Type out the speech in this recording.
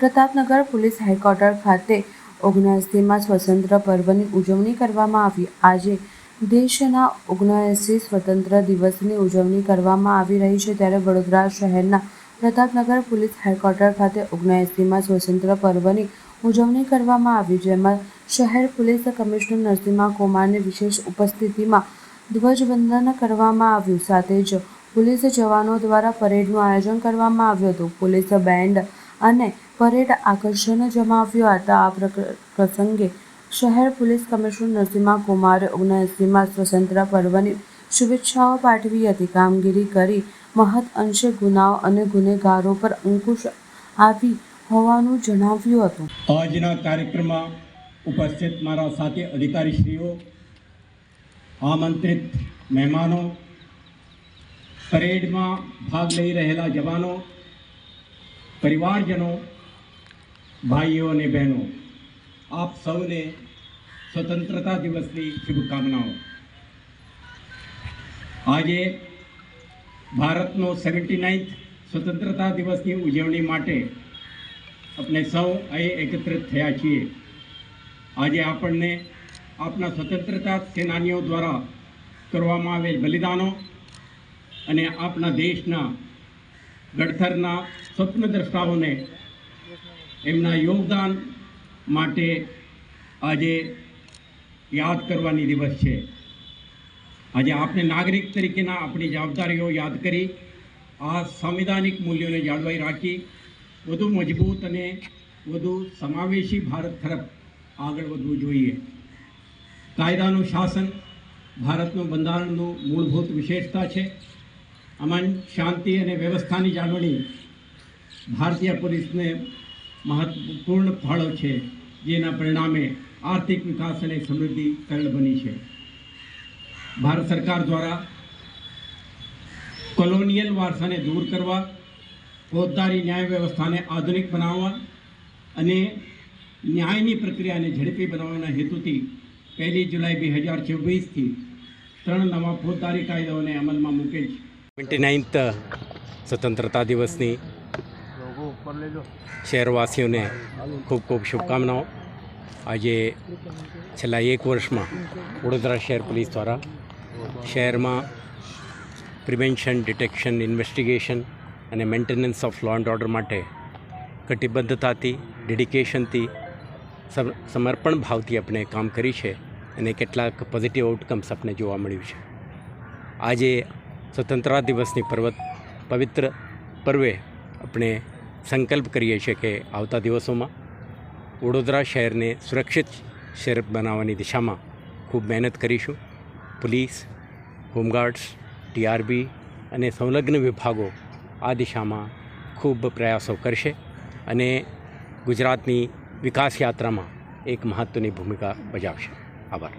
Pratapnagar police headquarter ખાતે ઓગણસીમાં સ્વતંત્ર પર્વની ઉજવણી કરવામાં આવી. આજે દેશના ઓગણસી સ્વતંત્ર દિવસની ઉજવણી કરવામાં આવી રહી છે. ત્યારે વડોદરા શહેરના પ્રતાપનગર પોલીસ હેડક્વાર્ટર ખાતે ઓગણએંસીમાં સ્વતંત્ર પર્વની ઉજવણી કરવામાં આવી, જેમાં શહેર પોલીસ કમિશનર નરસિંહા કુમારની વિશેષ ઉપસ્થિતિમાં ધ્વજવંદન કરવામાં આવ્યું. સાથે જ પોલીસ જવાનો દ્વારા પરેડનું આયોજન કરવામાં આવ્યું હતું. પોલીસ બેન્ડ અને પરેડ આકર્ષણ જમાવ્યા હતા. આ પ્રસંગે શહેર પોલીસ કમિશનર નરસિંહા કુમારે ઓગણસીમાં સ્વતંત્ર પર્વની શુભેચ્છાઓ પાઠવી હતી. કામગીરી કરી મહદ અંશે ગુનાઓ અને ગુનેગારો પર અંકુશ આવી હોવાનું જણાવ્યું હતું. આજના કાર્યક્રમમાં ઉપસ્થિત મારા સાથે અધિકારીશ્રીઓ, આમંત્રિત મહેમાનો, પરેડમાં ભાગ લઈ રહેલા જવાનો, પરિવારજનો ભાઈઓ અને બહેનો, આપ સૌને સ્વતંત્રતા દિવસની શુભકામનાઓ. આજે ભારતનો સેવન્ટી નાઇન્થ સ્વતંત્રતા દિવસની ઉજવણી માટે આપણે સૌ અહીં એકત્રિત થયા છીએ. આજે આપણને આપણા સ્વતંત્રતા સેનાનીઓ દ્વારા કરવામાં આવેલ બલિદાનો અને આપણા દેશના ઘડતરના સ્વપ્નદ્રષ્ટાઓને એમના યોગદાન માટે આજે યાદ કરવાની દિવસ છે. આજે આપણે નાગરિક તરીકેના આપણી જવાબદારીઓ યાદ કરી, આ સંવિધાનિક મૂલ્યોને જાળવાઈ રાખી, વધુ મજબૂત અને વધુ સમાવેશી ભારત તરફ આગળ વધવું જોઈએ. કાયદાનું શાસન ભારતનું બંધારણનું મૂળભૂત વિશેષતા છે. અમન શાંતિ અને વ્યવસ્થાની જાળવણી ભારતીય પોલીસને મહત્વપૂર્ણ ફાળો છે, જેના પરિણામે આર્થિક વિકાસ અને સમૃદ્ધિ સરળ બની છે. ભારત સરકાર દ્વારા કોલોનિયલ વારસાને દૂર કરવા, ફોજદારી ન્યાય વ્યવસ્થાને આધુનિક બનાવવા અને ન્યાયની પ્રક્રિયાને ઝડપી બનાવવાના હેતુથી પહેલી જુલાઈ બે હજાર ચોવીસથી ત્રણ નવા ફોજદારી કાયદાઓને અમલમાં મૂકેલ છે. ટ્વેન્ટી નાઇન્થ સ્વતંત્રતા દિવસની શહેરવાસીઓને ખૂબ ખૂબ શુભકામનાઓ. આજે છેલ્લા એક વર્ષમાં વડોદરા શહેર પોલીસ દ્વારા શહેરમાં પ્રિવેન્શન ડિટેક્શન ઇન્વેસ્ટિગેશન અને maintenance of law and order માટે કટિબદ્ધતાથી ડેડિકેશનથી સમર્પણ ભાવથી આપણે કામ કરી છે અને કેટલાક પોઝિટિવ આઉટકમ્સ આપણે જોવા મળ્યું છે. આજે સ્વતંત્રતા દિવસની પર્વત પવિત્ર પર્વે આપણે સંકલ્પ કરીએ છીએ કે આવતા દિવસોમાં વડોદરા શહેરને સુરક્ષિત શહેર બનાવવાની દિશામાં ખૂબ મહેનત કરીશું. પોલીસ, હોમગાર્ડ્સ, ટીઆરબી અને સંલગ્ન વિભાગો આ દિશામાં ખૂબ પ્રયાસો કરશે અને ગુજરાતની વિકાસ યાત્રામાં એક મહત્ત્વની ભૂમિકા ભજાવશે. આભાર.